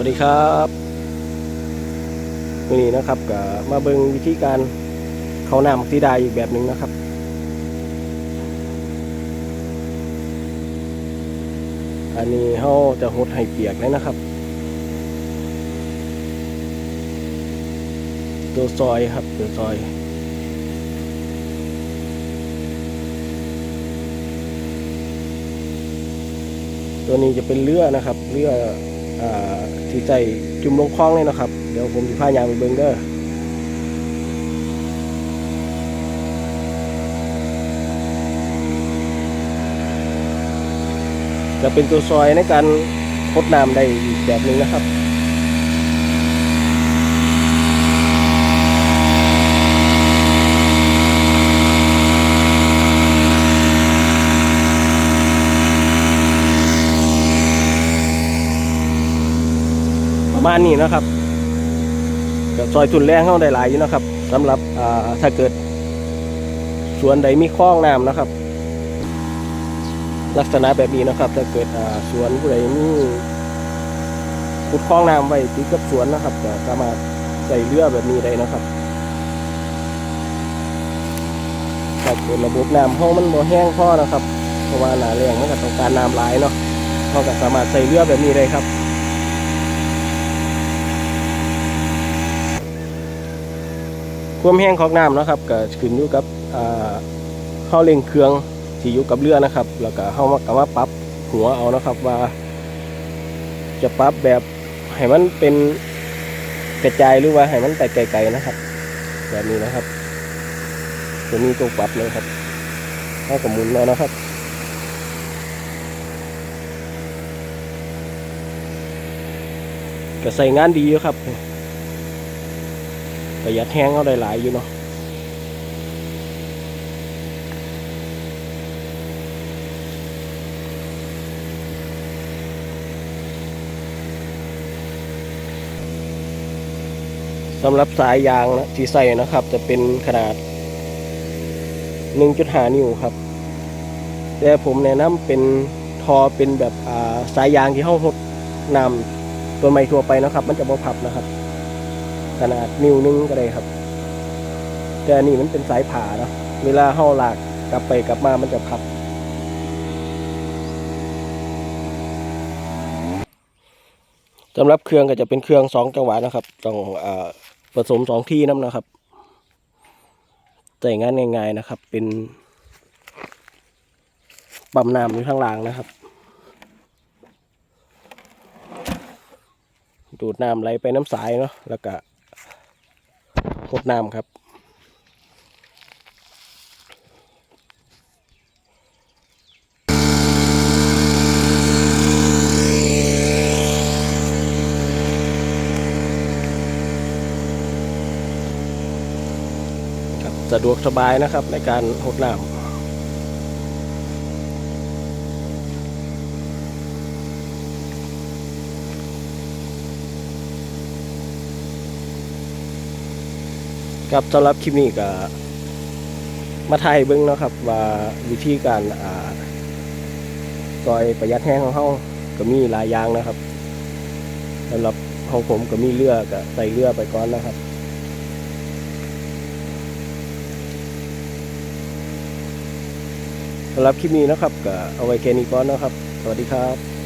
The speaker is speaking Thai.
วัสดีครับวันนี้นะครับก็มาเบิ่งวิธีการเขาน้ำที่ได้อีกแบบหนึ่งนะครับ อันนี้เขาจะหดให้เปียกเลยนะครับ ตัวซอยครับตัวซอยตัวนี้จะเป็นเรือนะครับเรือ ที่ใส่จุ่มลงคลองเลยนะครับ เดี๋ยวผมจะพายางไปเบิ้งเด้อจะเป็นตัวซอยในการพดน้ำได้อีกแบบหนึ่งนะครับ มาณนี้นะครับก็ซอยทุนแรงเข้าได้หลายอยู่นะครับสำหรับถ้าเกิดสวนใดมีคลองน้ำนะครับ ลักษณะแบบนี้นะครับ ถ้าเกิดสวนผู้ใดมีขุดคลองน้ำไว้ติดกับสวนนะครับก็สามารถใส่เรือแบบนี้ได้นะครับถ้าเกิดระบบน้ำห้องมันบ่แห้งพอนะครับ เพราะว่าหนาแรงมันก็ต้องการน้ำหลายเนาะเขาก็สามารถใส่เรือแบบนี้ได้ครับ ความแห้งของน้ำนะครับก็ขึ้นอยู่กับอ่าเข้าเร่งเครื่องที่อยู่กับเรือนะครับ แล้วก็เข้ามากมาปรับหัวเอานะครับว่า จะปรับแบบให้มันเป็นกระจายหรือว่าให้มันไปไกลๆนะครับ แบบนี้นะครับจะมีตัวปรับเลยครับเข้ากับหมุนแล้วนะครับก็ใส่งานดีอยู่ครับ ประหยัดแห้งเอาได้หลายอยู่เนาะสำหรับสายยางนะที่ใส่นะครับ จะเป็นขนาด 1.5 นิ้วครับ แต่ผมแนะนำเป็นทอเป็นแบบาสายยางที่ห้องหดนำตัวไม้ทั่วไปนะครับ มันจะบ่พับนะครับ ขนาดนิ้วหนึงก็ได้ครับ แต่อันนี้มันเป็นสายผ่าเนาะเวลาเฮาลากกลับไปกลับมามันจะพับ สำหรับเครื่องก็จะเป็นเครื่องสองจังหวะนะครับ ต้องอผสมสองที่น้ำนะครับใส่งานง่ายๆนะครับ เป็นปั๊มน้ำอยู่ข้างล่างนะครับ ดูดน้ำไหลไปน้ำสายเนาะแล้วก็ กดน้ำครับครับ สะดวกสบายนะครับในการหดน้ำ ครับสำหรับคลิปนี้ก็มาถ่ายเบิ้งนะครับ ว่าวิธีการอ่าซอยประหยัดแห้งของเขาก็มีหลายอย่างนะครับสำหรับของผมก็มีเรือก็ใส่เรือไปก่อนนะครับสำหรับคลิปนี้นะครับก็เอาไว้แค่นี้ก่อนนะครับ สวัสดีครับ